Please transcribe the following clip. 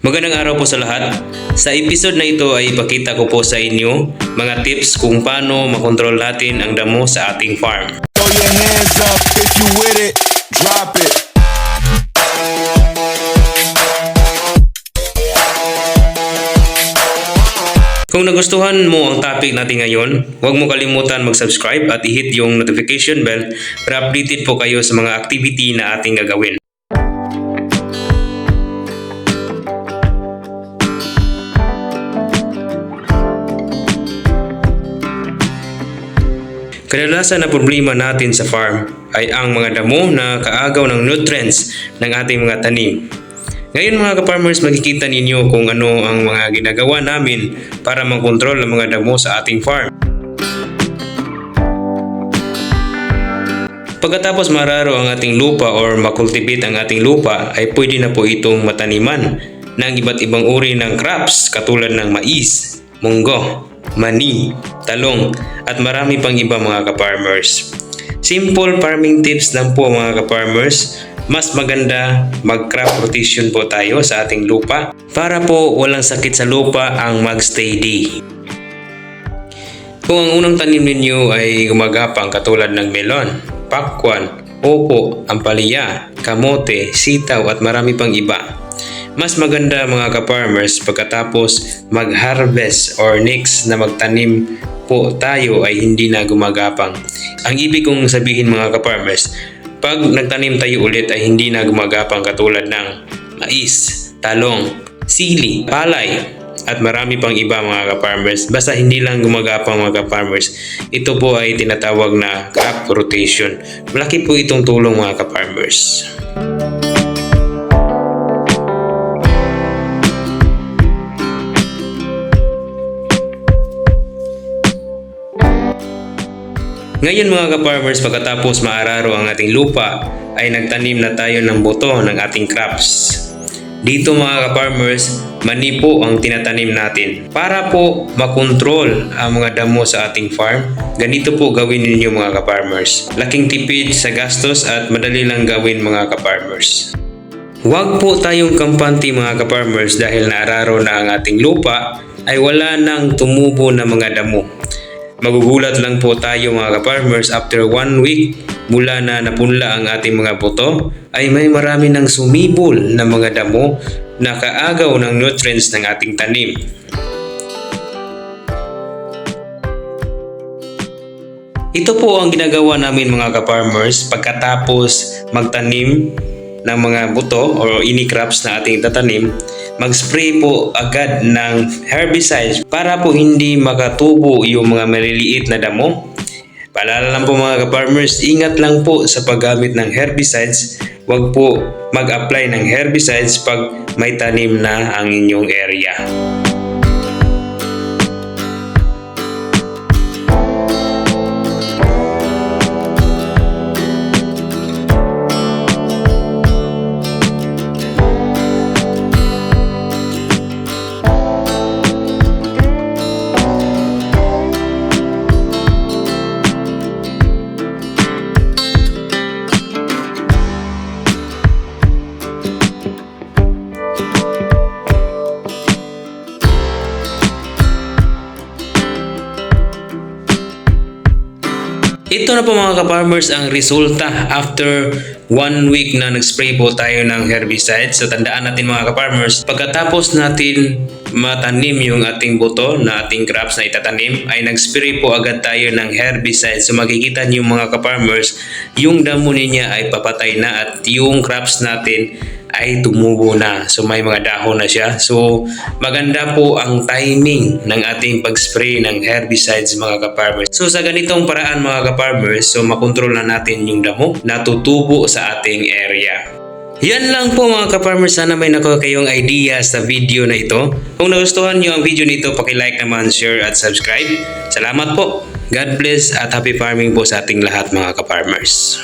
Magandang araw po sa lahat. Sa episode na ito ay ipakita ko po sa inyo mga tips kung paano makontrol natin ang damo sa ating farm. Throw your hands up if you with it. Drop it. Kung nagustuhan mo ang topic natin ngayon, huwag mo kalimutan mag-subscribe at i-hit yung notification bell para updated po kayo sa mga activity na ating gagawin. Kadalasan na problema natin sa farm ay ang mga damo na kaagaw ng nutrients ng ating mga tanim. Ngayon mga ka-farmers, makikita ninyo kung ano ang mga ginagawa namin para makontrol ang mga damo sa ating farm. Pagkatapos mararo ang ating lupa or makultivate ang ating lupa ay pwede na po itong mataniman ng iba't ibang uri ng crops katulad ng mais, munggo, mani, talong at marami pang iba mga ka-farmers. Simple farming tips lang po mga ka-farmers. Mas maganda mag-crop rotation po tayo sa ating lupa para po walang sakit sa lupa ang mag-steady. Kung ang unang tanim ninyo ay gumagapang katulad ng melon, pakwan, opo, ampalaya, kamote, sitaw at marami pang iba. Mas maganda mga ka-farmers pagkatapos mag-harvest or next na magtanim po tayo ay hindi na gumagapang. Ang ibig kong sabihin mga ka-farmers, pag nagtanim tayo ulit ay hindi na gumagapang katulad ng mais, talong, sili, palay, at marami pang iba mga ka-farmers. Basta hindi lang gumagapang mga ka-farmers. Ito po ay tinatawag na crop rotation. Malaki po itong tulong mga ka-farmers. Ngayon mga ka-farmers, pagkatapos maararo ang ating lupa, ay nagtanim na tayo ng buto ng ating crops. Dito mga ka-farmers, mani po ang tinatanim natin. Para po makontrol ang mga damo sa ating farm, ganito po gawin ninyo mga ka-farmers. Laking tipid sa gastos at madali lang gawin mga ka-farmers. Huwag po tayong kampante mga ka-farmers dahil naararo na ang ating lupa ay wala nang tumubo na mga damo. Magugulat lang po tayo mga ka-farmers after one week mula na napunla ang ating mga buto ay may marami ng sumibol na mga damo na kaagaw ng nutrients ng ating tanim. Ito po ang ginagawa namin mga ka-farmers pagkatapos magtanim ng mga buto o ini crops na ating tatanim, mag-spray po agad ng herbicides para po hindi makatubo yung mga maliliit na damo. Paalala lang po mga ka-farmers, ingat lang po sa paggamit ng herbicides. Huwag po mag-apply ng herbicides pag may tanim na ang inyong area. Ito na po mga ka-farmers ang resulta after one week na nag-spray po tayo ng herbicide. So tandaan natin mga ka-farmers, pagkatapos natin matanim yung ating buto na ating crops na itatanim, ay nag-spray po agad tayo ng herbicide. So makikita niyo mga ka-farmers, yung damo niya ay papatay na at yung crops natin ay tumubo na. So may mga dahon na siya. So maganda po ang timing ng ating pag-spray ng herbicides mga ka-farmers. So sa ganitong paraan mga ka-farmers, so makontrol na natin yung damo na tutubo sa ating area. Yan lang po mga ka-farmers. Sana may nakuha kayong idea sa video na ito. Kung nagustuhan nyo ang video nito, like naman, share at subscribe. Salamat po. God bless at happy farming po sa ating lahat mga ka-farmers.